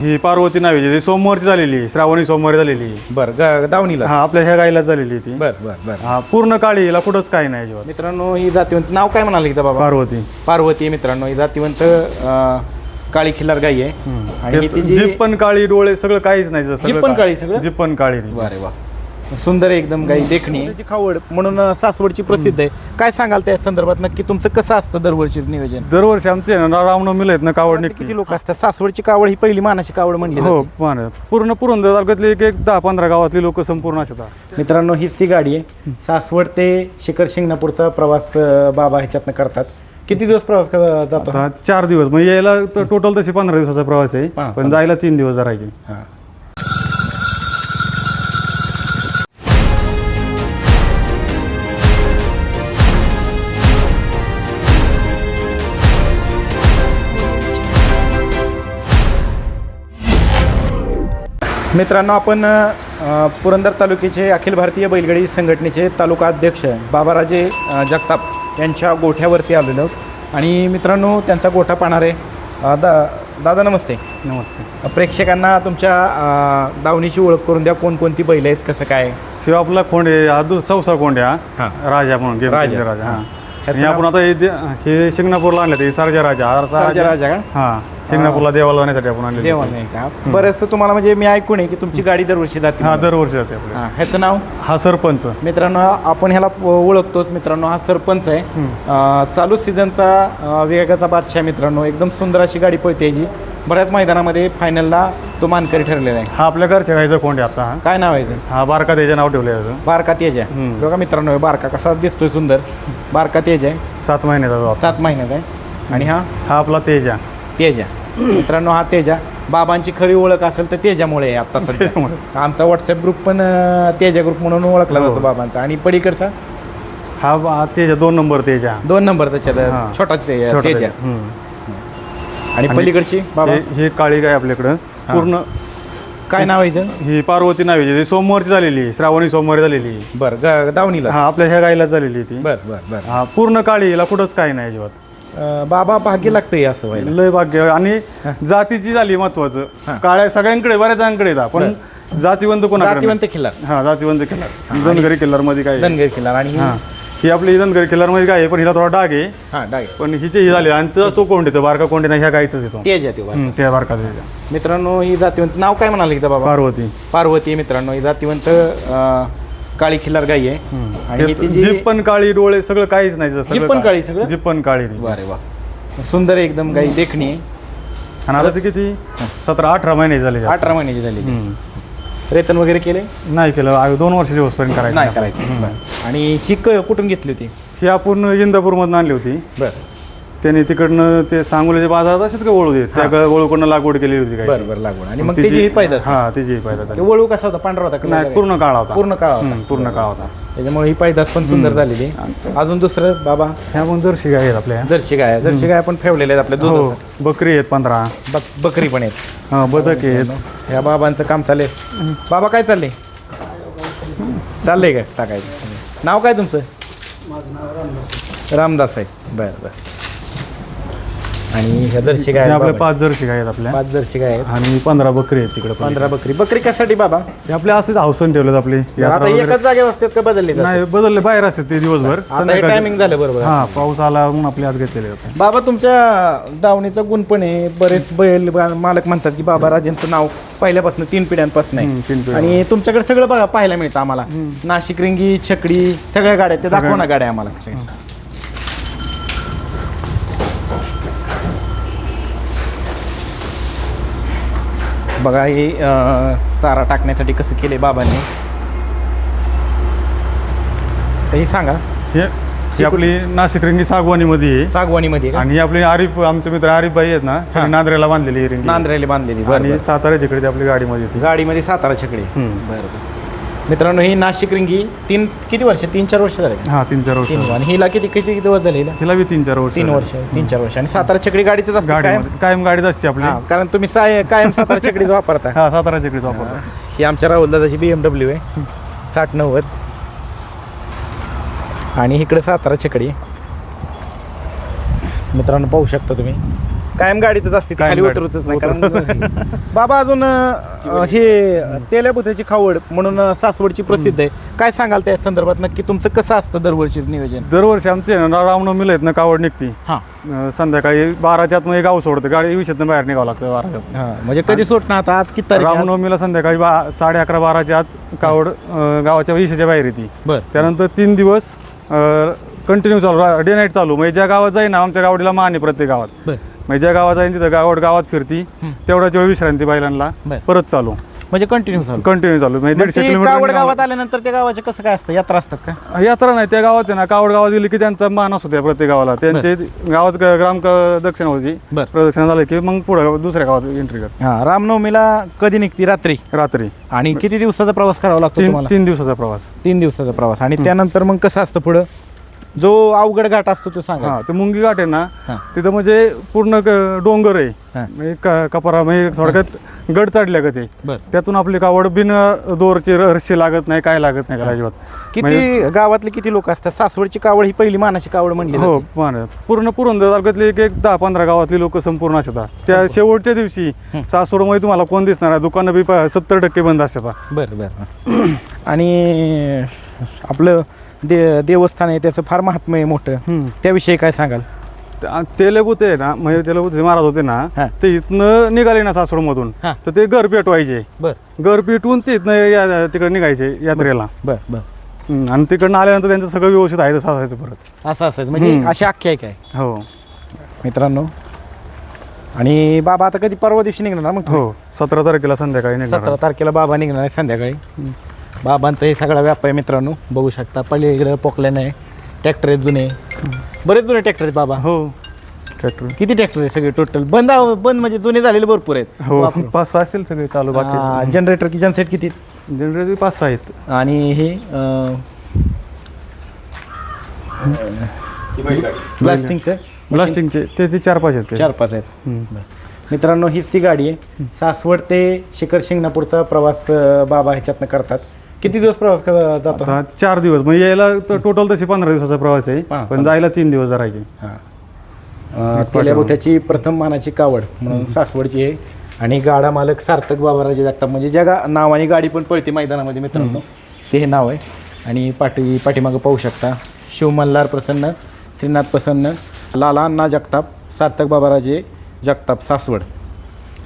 ही पार्वती नावाची ती सोमवारची झालेली आहे, श्रावणी सोमवारी झालेली आहे. बर ग दावणीला? हा आपल्या ह्या गाईला झालेली आहे ती. बर बर बर. हा पूर्ण काळी हिला कुठंच काही नाही अजिबात. मित्रांनो ही जातीवंत नाव काय म्हणाले इथं बाबा? पार्वती. पार्वती मित्रांनो ही जातीवंत अं, काळी खिल्लार गाई आहे. आणि ते- तिची जीप पण काळी डोळे सगळं काहीच नाही सगळं जीप पण काळी. सगळं? जीप पण काळी ती. वारे वा. सुंदर एकदम गाई देखणी. खावड म्हणून अं, सासवडची प्रसिद्ध आहे. काय सांगाल त्या संदर्भात? नक्की तुमचं कसं असतं दरवर्षीच नियोजन? दरवर्षी आमचे ना रामनवमीला आहेत ना कावड निघते. किती लोक असतात? सासवडची कावड ही पहिली मानाची कावड म्हणली हो जाते. मान. पूर्ण पुरंदर तालुक्यातली एक एक दहा पंधरा गावातली लोक संपूर्ण असतात मित्रांनो हीच ती गाडी आहे. सासवड ते शिखर शिंगणापूरचा प्रवास अं, बाबा ह्याच्यातनं करतात. किती दिवस प्रवास क- जातो? आता चार दिवस. म्हणजे यायला तर टोटल तशी पंधरा दिवसाचा प्रवास आहे. पण जायला तीन दिवस राहायचे हा. मित्रांनो आपण पुरंदर तालुक्याचे अखिल भारतीय बैलगाडी संघटनेचे तालुका अध्यक्ष बाबाराजे जगताप यांच्या गोठ्यावरती आलेलो. आणि मित्रांनो त्यांचा गोठा पाहणार आहे दा दादा नमस्ते नमस्ते प्रेक्षकांना तुमच्या दावणीची ओळख करून द्या कोणकोणती बैल आहेत कसं काय शिव आपला दु- चौसा खोंडे हा हा. राजा म्हणून राजा. राजा हा. आपण आता हे शिंगणापूरला आणले ते सरजा राजा सरजा राजा राजा का? हा शिंगणापूरला देवाला जाण्यासाठी आपण आणले देवा नाही का? बरंच तुम्हाला म्हणजे मी ऐकून आहे की तुमची गाडी दरवर्षी जाते हा. दरवर्षी जाते आपले. हा, ह्याचं नाव? हा सरपंच. मित्रांनो आपण ह्याला ओळखतोच. मित्रांनो हा सरपंच आहे. अं, चालू सीझनचा अं, वेगाचा बादशाह मित्रांनो. एकदम सुंदर अशी गाडी पळते याची. बऱ्याच मैदानामध्ये फायनलला तो मानकरी ठरलेला आहे. हा आपल्या घरच्या गाईचा खोंडे आता. हा. काय नाव आहे हा बारका त्याचे नाव ठेवले याचं. बारका तेज. आहे हम्म. बघा मित्रांनो हे बारका कसा दिसतोय सुंदर. बारका तेज आहे. सात महिन्याचा जो. सात महिन्यात आहे. आणि हा? हा आपला तेजा. तेजा. मित्रांनो हा तेजा. बाबांची खरी ओळख असेल तर तेजामुळे आहे आता सध्या. आमचा व्हॉट्सअप ग्रुप पण अं, तेजा ग्रुप म्हणून ओळखला हो. जातो बाबांचा. आणि पलीकडचा? हा बा- तेजा. दोन नंबर तेजा. दोन नंबर हा. छोटा ते- छोटा तेजा. तेजा. हम्म. आणि आणि पलीकडची बाबा? हे- ही काळी गाय आपल्याकडं. पूर्ण काय नाव आहे हिचं? ही पार्वती नावाची ती सोमवारची झालेली आहे, श्रावणी सोमवारी झालेली आहे. बर ग- दावणीला. हा आपल्या ह्या गाईला झालेली आहे ती. बर बर बर. हा पूर्ण काळी हिला कुठंच काही नाही अजिबात. बाबा भाग्य लागतंय असं व्हायला. लय भाग्य. आणि जातीची झाली महत्वाचं. काळ्या सगळ्यांकडे बऱ्याच जणांकडे येतात. पण जातीवंत कोणाकडे जातीवंत खिल्लार. हा जातीवंत किल्लार. धनगरी किल्लारमध्ये काय? धनगर खिल्लार आणि हा. ही आपली धनगरी किल्लारमध्ये काय आहे? पण हिला थोडा डाग आहे. हा डाय पण हिचे ही झाली. आणि तो कोंड येतो बारका कोंड नाही ह्या गाईचाच येतो तेज ते त्या बारका. मित्रांनो ही जातीवंत नाव काय म्हणाले बाबा? पार्वती. पार्वती मित्रांनो. ही जातीवंत काळी खिल्लार गाई आहे. आणि ते- जीप पण काळी डोळे सगळं काहीच नाही सगळं जीप पण काळी सगळं? जीप पण काळी. वारे वा. सुंदर आहे एकदम गाई देखणी आहे. आणि आता ते किती? सतरा अठरा महिने झाले अठरा महिन्याची झाली ती. हम्म. रेतन वगैरे केले नाही केलं. आ- दोन वर्ष दिवसपर्यंत करायचं. नाही करायचं. आणि ही क- कुठून घेतली होती? ही आपण इंदापूरमधून आणली होती. बरं. त्यांनी तिकडनं ते सांगोलीच्या बाजारात असेच का वळू देत त्या वळूकडनं लागवड केली होती काय बरं बरं लागवड. आणि मग त्याची ही पैदास हा त्याची पायदा ते वळू कसा होता? पांढरा होता नाही? पूर्ण काळा होता. पूर्ण काळा होता. पूर्ण काळा होता. त्याच्यामुळे ही पैदास पण सुंदर झालेली. अजून दुसरं बाबा? ह्या पण जर्शी गाय आहेत आपल्या. जर्सी गाय. जर्सी गाय पण ठेवलेल्या आहेत आपल्या हो दूध बकरी आहेत पंधरा. बक बकरी पण आहेत. हा बदक आहेत. या बाबांचं काम चाललंय. बाबा काय चाललंय? चाललंय काय टाकायचं? नाव काय तुमचं? रामदास आहे. बरं बरं. आणि ह्या जर्सी गाय आहेत आपल्या. पाच जर्शी गाय आहेत आपल्या. पाच जर्सी गाय आहेत आणि पंधरा बकरी आहेत तिकडे पंधरा बकरी. बकरी कशासाठी बाबा? ते आपले असेच हौसन ठेवलेत आपली. यात्रा आता वगैरे. एकाच जागेवर असतात का बदलले जातात? नाही बदलले बाहेर असते ते दिवसभर. आता हे टायमिंग झालं बरोबर. हा पाऊस आला म्हणून आपले आज घेतलेले होते. बाबा तुमच्या दावणीचा गुण पण आहे. बरेच बैल बा- मालक म्हणतात की बाबा राजेंचं नाव पहिल्यापासून तीन पिढ्यांपासून हम्म, तीन आहे पिढ्या. आणि तुमच्याकडे सगळं बघा पाहायला मिळतं आम्हाला. नाशिक रिंगी छकडी सगळ्या गाड्या ते दाखवा ना गाड्या आम्हाला. बघा हे चारा टाकण्यासाठी कसं केले बाबांनी. तर हे सांगा. हे ही आपली नाशिक रिंगी सागवानीमध्ये आहे. सागवानीमध्ये का? आणि ही आपली आरिफ आमचे मित्र आरिफ भाई आहेत ना त्यांनी नांद्र्याला बांधलेली ही रिंगी. नांद्र्याला बांधलेली बरं, आणि बरं. सातारा जिकडे आपली गाडीमध्ये येते गाडीमध्ये सातारा छकडी. हम्म. बरं मित्रांनो ही नाशिक रिंगी तीन किती वर्ष? तीन चार वर्ष झाले. का? हा तीन चार तीन वर्ष आणि हिला किती किती दिवस झाले हिला? हिला बी तीन चार वर्ष तीन. वर्ष तीन चार वर्ष. आणि सातारा छकडी गाडीतच असते कायम गाडीमध्ये. कायम? गाडीत असते आपली. हा, कारण तुम्ही साय कायम सातारा छकडीच वापरता. हा सातारा जिकडे वापरतो. ही आमच्या राहुल दादाची बी एम डब्ल्यू आहे. साठ नव्वद. आणि इकडे सातारा छकडी. मित्रांनो पाहू शकता तुम्ही. कायम गाडीतच असते ती कायम खाली गाडीत. उतरतच नाही. कारण बाबा अजून अं, हे तेल्याबुथ्याची खावड म्हणून अं, सासवडची प्रसिद्ध आहे. काय सांगाल त्या संदर्भात? नक्की तुमचं कसं असतं दरवर्षीच नियोजन? दरवर्षी आमचे ना रामनवमीला आहेत ना कावड निघती. हां. अं, संध्याकाळी बाराच्या आत गाव सोडतं. गाडी विषयत बाहेर निघावं लागतं बाराच्या हां म्हणजे कधी सुटणार आता आज किती तारीख आहे? रामनवमीला संध्याकाळी बा साडे अकरा बाराच्या आत कावड अं, गावाच्या विषयाच्या बाहेर येते. बर. त्यानंतर तीन दिवस कंटिन्यू चालू डे नाईट चालू. म्हणजे ज्या गावात जाईन ना आमच्या गावडीला मान आहे प्रत्येक गावात. बर. म्हणजे ज्या गावात जाईन तिथं गावड गावात फिरती तेवढ्याच वेळ विश्रांती बैलांना बर. परत चालू. म्हणजे कंटिन्यू चालू. कंटिन्यू चालू. म्हणजे मग दीडशे ते किलोमीटर कावड निघावं. गावात आल्यानंतर त्या गावाचे कसं काय असतं? यात्रा असतात का? यात्रा नाही त्या गावात आहे ना कावड गावात गेली की त्यांचा मान असतो त्या प्रत्येक गावाला. त्यांचे गावात ग- ग्राम क- दक्षिण होती. बर. प्रदक्षिणा झालं की मग पुढे दुसऱ्या गावात एंट्री कर हां रामनवमीला कधी निघती? रात्री? रात्री. आणि किती दिवसाचा प्रवास करावा लागतो तीन तुम्हाला? तीन दिवसाचा प्रवास. तीन दिवसाचा प्रवास. आणि त्यानंतर मग कसं असतं पुढं? जो अवघड घाट असतो तो सांगा. हा ते मुंगी घाट आहे ना हां. तिथं म्हणजे पूर्ण क- डोंगर आहे. म्हणजे क- कपारा म्हणजे थोडक्यात गड चढल्या का ते. बर. त्यातून आपली कावड बिन दोरची र- रस्सी लागत नाही काय लागत नाही का अजिबात. किती गावातले किती लोक असतात? सासवडची कावड ही पहिली मानाची कावड म्हणली हो जाते. मान पूर्ण पुरंदर तालुक्यातले एक एक दहा पंधरा गावातली लोक संपूर्ण असतात त्या शेवटच्या दिवशी सासवडमध्ये तुम्हाला कोण दिसणार आहे? दुकानं बी सत्तर टक्के बंद असतात बरं बरं. आणि आपलं दे देवस्थान आहे त्याचं फार महात्म्य आहे मोठं. त्याविषयी काय सांगाल? तेलबुते आहे ना म्हणजे तेलबुते महाराज होते ना हां. ते इथनं निघाले ना सासवडमधून हां. तर ते घर पेटवायचे. बरं. घर पेटवून ते इथनं या- तिकडे निघायचे यात्रेला. बरं बरं हम्म, आणि तिकडनं आल्यानंतर त्यांचं सगळं व्यवस्थित आहे तसं असायचं परत. असं असायचं म्हणजे. अशी आख्यायिका आहे. हो. मित्रांनो आणि बाबा आता कधी परवा दिवशी निघणार ना मग हो सतरा तारखेला संध्याकाळी निघणार. सतरा तारखेला बाबा निघणार आहे संध्याकाळी. बाबांचा हे सगळा व्याप आहे मित्रांनो. बघू शकता पहिले इकडं पोकल्यानं आहे ट्रॅक्टर आहेत जुने. बरेच जुने ट्रॅक्टर आहेत बाबा. हो. ट्रॅक्टर किती ट्रॅक्टर आहे सगळे टोटल बंद आहो- बंद म्हणजे जुने झालेले भरपूर आहेत. हो पाच सहा असतील सगळे चालू बाकी. जनरेटर किचन सेट किती? जनरेटर पाच सहा आहेत. आणि हे ब्लास्टिंगचं ब्लास्टिंगचे ते ते चार पाच आहेत ते. चार पाच आहेत. हम्म. मित्रांनो हीच ती गाडी आहे. सासवड ते शिखर शिंगणापूरचा प्रवास अं, बाबा ह्याच्यातनं करतात. किती दिवस प्रवास जातो? आता चार दिवस. म्हणजे यायला तर टोटल तशी पंधरा दिवसाचा प्रवास हां, आहे पण जायला तीन दिवस धरायचे. हां. प्रथम मानाची कावड म्हणून सासवडची आहे. आणि गाडा मालक सार्थक बाबाराजे जगताप म्हणजे ज्या गा नावाने गाडी पण पळते मैदानामध्ये मित्रांनो. ते हे नाव आहे. आणि पाठी पाठीमागं पाहू शकता. शिवमल्हार प्रसन्न श्रीनाथ प्रसन्न लाला अण्णा जगताप सार्थक बाबाराजे जगताप सासवड.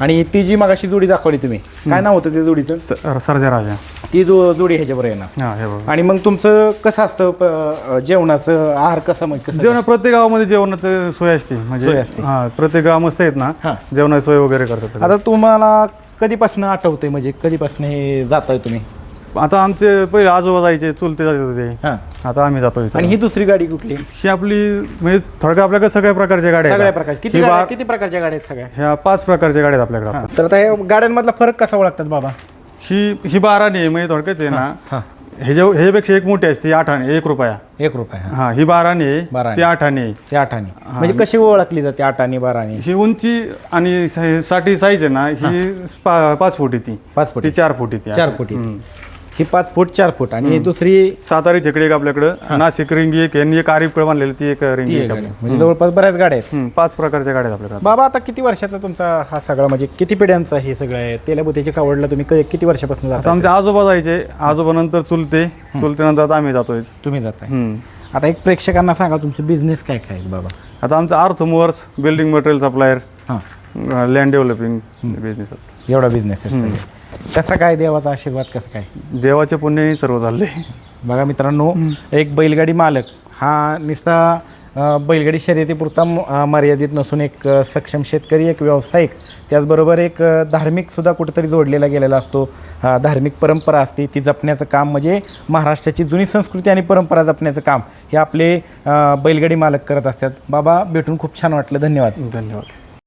आणि ती जी मागाशी जोडी दाखवली तुम्ही काय नाव होतं त्या जोडीचं? स- सरजा राजा ती जो जोडी ह्याच्याबरोबर येणार हा हे बघा. आणि मग तुमचं कसं असतं प- जेवणाचं आहार कसं म्हणजे कसं जेवण प्रत्येक गावामध्ये जेवणाची सोय असते सोय म्हणजे असते. हा प्रत्येक आहेत ना हां. जेवणाची सोय वगैरे करतात आता तुम्हाला कधीपासून आठवतंय म्हणजे कधीपासून हे जाताय तुम्ही? आता आमचे पहिले आजोबा जायचे चुलते जायचे होते हां. आता आम्ही जातोय आणि ही दुसरी गाडी कुठली? ही आपली म्हणजे थोडक्यात आपल्याकडे सगळ्या प्रकारच्या गाड्या सगळ्या आहेत. प्रकार किती ही गाड्या बा- किती प्रकारच्या गाड्या आहेत सगळ्या? ह्या पाच प्रकारच्या गाड्या आहेत आपल्याकडे आता. तर आता ह्या गाड्यांमधला फरक कसा ओळखतात बाबा? ही ही बाराने आहे म्हणजे थोडक्यात आहे ना हां हे. जे ह्यापेक्षा एक मोठी असते आठ आणे एक रुपया. एक रुपया हा. हा ही बाराने आहे बाराने. ती आठ आणे आहे. ते आठाने. म्हणजे कशी ओळखली जाते आठाने बाराने? ही उंची आणि सा- साठी साईज आहे ना ही पा- पाच फूट आहे ती. पाच फूट ती चार फूट आहे ती चार. फूट. ही पाच फूट चार फूट. आणि दुसरी सातारी छेकडी एक आपल्याकडं. नाशिक रिंगी एक आणि एक आरीपकडे बांधलेली ती एक रिंगी ती एक एक. म्हणजे जवळपास बऱ्याच गाड्या आहेत. हम्म, पाच प्रकारच्या गाड्या आहेत आपल्याकडे. बाबा आता किती वर्षाचा तुमचा हा सगळा म्हणजे किती पिढ्यांचा हे सगळं आहे? तेलाबुतीच्या कावडला तुम्ही क- किती वर्षापासून आता जाता आमचे आजोबा जायचे. आजोबा नंतर चुलते. चुलते नंतर आता आम्ही जातोय. तुम्ही जाताय. हम्म. आता एक प्रेक्षकांना सांगा तुमचे बिझनेस काय काय आहेत बाबा? आता आमचं अर्थमोवर्स बिल्डिंग मटेरियल सप्लायर हां. लँड डेव्हलपिंग बिझनेस एवढा बिझनेस आहे सगळे. कसा काय देवाचा आशीर्वाद कसं काय? देवाच्या पुण्याने सर्व चालले बघा मित्रांनो एक बैलगाडी मालक हा नुसता अ, बैलगाडी शर्यतीपुरता म- अ, मर्यादित नसून एक अ, सक्षम शेतकरी एक व्यावसायिक त्याचबरोबर एक अ, धार्मिक सुद्धा कुठेतरी जोडलेला गेलेला असतो. अ, धार्मिक परंपरा असते ती जपण्याचं काम म्हणजे महाराष्ट्राची जुनी संस्कृती आणि परंपरा जपण्याचं काम हे आपले अ, बैलगाडी मालक करत असतात. बाबा भेटून खूप छान वाटलं. धन्यवाद. धन्यवाद.